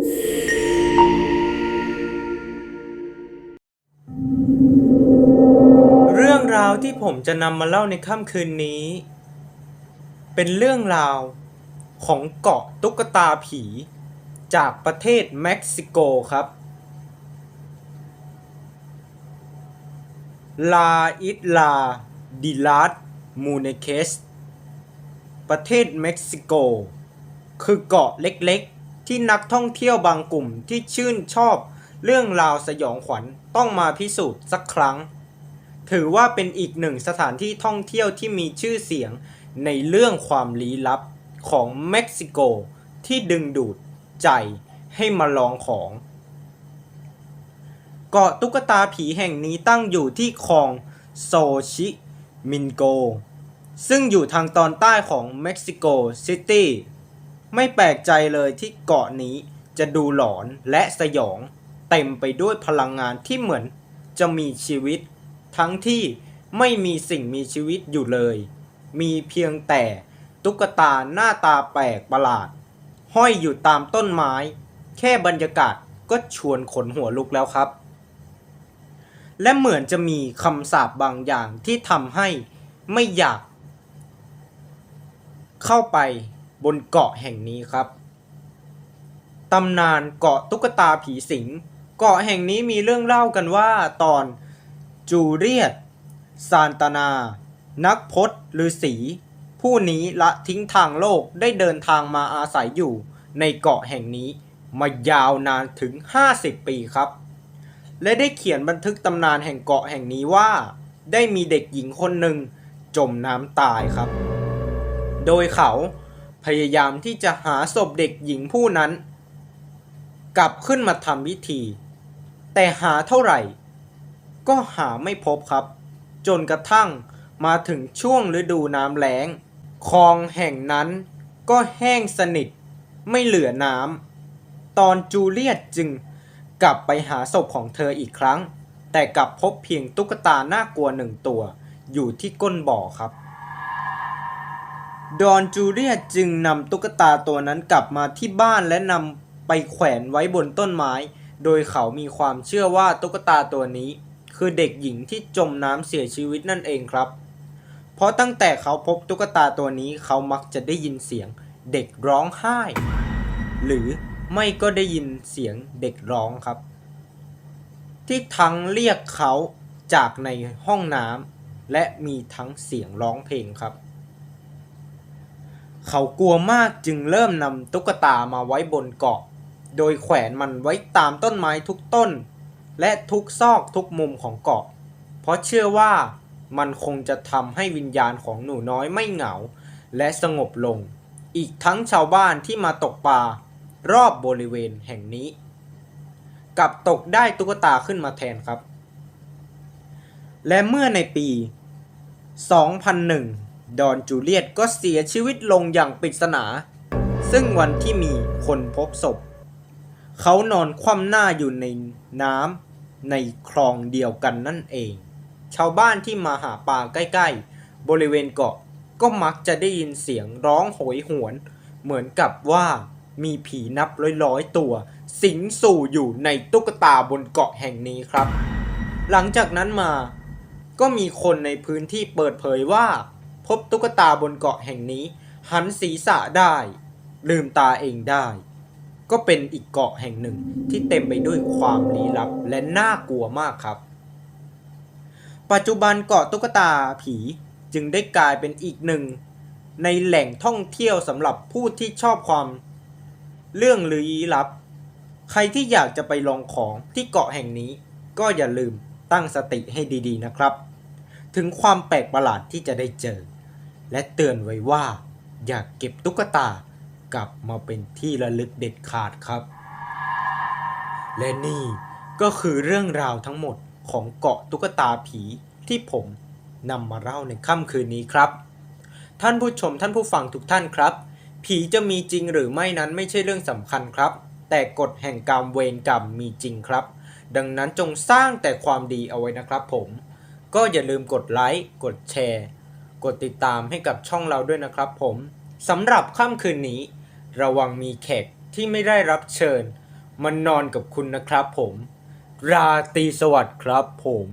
เรื่องราวที่ผมจะนำมาเล่าในค่ำคืนนี้ เป็นเรื่องราวของเกาะตุ๊กตาผีจากประเทศเม็กซิโกครับ ลาอิตลาดิลาสมูเนเคส ประเทศเม็กซิโก คือเกาะเล็กๆ ที่นักท่องเที่ยวบางกลุ่มที่ชื่นชอบเรื่องราวสยองขวัญต้องมาพิสูจน์สักครั้ง ถือว่าเป็นอีกหนึ่งสถานที่ท่องเที่ยวที่มีชื่อเสียงในเรื่องความลี้ลับของเม็กซิโกที่ดึงดูดใจให้มาลองของ เกาะตุ๊กตาผีแห่งนี้ตั้งอยู่ที่คลองโซชิมินโก ซึ่งอยู่ทางตอนใต้ของเม็กซิโกซิตี้ ไม่แปลกใจเลยที่เกาะนี้จะดูหลอนและสยอง เต็มไปด้วยพลังงานที่เหมือนจะมีชีวิต ทั้งที่ไม่มีสิ่งมีชีวิตอยู่เลย มีเพียงแต่ตุ๊กตาหน้าตาแปลกประหลาด ห้อยอยู่ตามต้นไม้ แค่บรรยากาศก็ชวนขนหัวลุกแล้วครับ และเหมือนจะมีคำสาปบางอย่างที่ทำให้ไม่อยาก เข้าไป บนเกาะแห่งนี้ครับ ตำนานเกาะตุ๊กตาผีสิง เกาะแห่งนี้มีเรื่องเล่ากันว่าตอนจูเลียตซานตานา นักพจน์ฤาษีผู้นี้ละทิ้งทางโลกได้เดินทางมาอาศัยอยู่ในเกาะแห่งนี้มายาวนานถึง 50 ปีครับ และได้เขียนบันทึกตำนานแห่งเกาะแห่งนี้ว่า ได้มีเด็กหญิงคนหนึ่งจมน้ำตายครับ โดยเขา พยายามที่จะหาศพเด็กหญิงผู้นั้น กลับขึ้นมาทำพิธี แต่หาเท่าไหร่ ก็หาไม่พบครับ จนกระทั่งมาถึงช่วงฤดูน้ำแล้งคลองแห่งนั้นก็แห้งสนิทไม่เหลือน้ำตอนจูเลียตจึงกลับไปหาศพของเธออีกครั้ง แต่กลับพบเพียงตุ๊กตาหน่ากลัวหนึ่งตัว อยู่ที่ก้นบ่อครับ ดอนจูเลียจึงนำตุ๊กตาตัวนั้นกลับมาที่บ้านและนำไปแขวนไว้บนต้นไม้ โดยเขามีความเชื่อว่าตุ๊กตาตัวนี้ คือเด็กหญิงที่จมน้ำเสียชีวิตนั่นเองครับ เพราะตั้งแต่เขาพบตุ๊กตาตัวนี้เขามักจะได้ยินเสียงเด็กร้องไห้ หรือไม่ก็ได้ยินเสียงเด็กร้องครับ ที่ทั้งเรียกเขาจากในห้องน้ำและมีทั้งเสียงร้องเพลงครับ เขากลัวมากจึงเริ่มนำตุ๊กตามาไว้บนเกาะ โดยแขวนมันไว้ตามต้นไม้ทุกต้น และทุกซอกทุกมุมของเกาะ เพราะเชื่อว่ามันคงจะทำให้วิญญาณของหนูน้อยไม่เหงา และสงบลง อีกทั้งชาวบ้านที่มาตกปลารอบบริเวณแห่งนี้กลับตกได้ตุ๊กตาขึ้นมาแทนครับ และเมื่อในปี 2001 ดอนจูเลียตก็เสียชีวิตลงอย่างปริศนา ซึ่งวันที่มีคนพบศพ เขานอนคว่ำหน้าอยู่ในน้ำในคลองเดียวกันนั่นเอง ชาวบ้านที่มาหาปลาใกล้ๆ บริเวณเกาะก็มักจะได้ยินเสียงร้องโหยหวน เหมือนกับว่ามีผีนับร้อยๆตัว สิงสู่อยู่ในตุ๊กตาบนเกาะแห่งนี้ครับ หลังจากนั้นมาก็มีคนในพื้นที่เปิดเผยว่า บตุ๊กตาบนเกาะแห่งนี้ หันศีรษะได้ ลืมตาเองได้ ก็เป็นอีกเกาะแห่งหนึ่งที่เต็มไปด้วยความลี้ลับและน่ากลัวมากครับ ปัจจุบันเกาะตุ๊กตาผีจึงได้กลายเป็นอีกหนึ่ง ในแหล่งท่องเที่ยวสำหรับผู้ที่ชอบความ เรื่องลี้ลับ ใครที่อยากจะไปลองของที่เกาะแห่งนี้ ก็อย่าลืมตั้งสติให้ดีๆนะครับ ถึงความแปลกประหลาดที่จะได้เจอ และเตือนไว้ว่า อย่ากเก็บตุ๊กตากลับมาเป็นที่ระลึกเด็ดขาดครับ และนี่ก็คือเรื่องราวทั้งหมดของเกาะตุ๊กตาผีที่ผมนำมาเล่าในค่ำคืนนี้ครับ ท่านผู้ชมท่านผู้ฟังทุกท่านครับ ผีจะมีจริงหรือไม่นั้นไม่ใช่เรื่องสำคัญครับ แต่กฎแห่งกรรมเวรกรรมมีจริงครับ ดังนั้นจงสร้างแต่ความดีเอาไว้นะครับผม ก็อย่าลืมกดไลค์กดแชร์ กดติดตามให้กับช่องเราด้วยนะครับผมสำหรับค่ำคืนนี้ ระวังมีแขกที่ไม่ได้รับเชิญ มันนอนกับคุณนะครับผม ราตรีสวัสดิ์ครับผม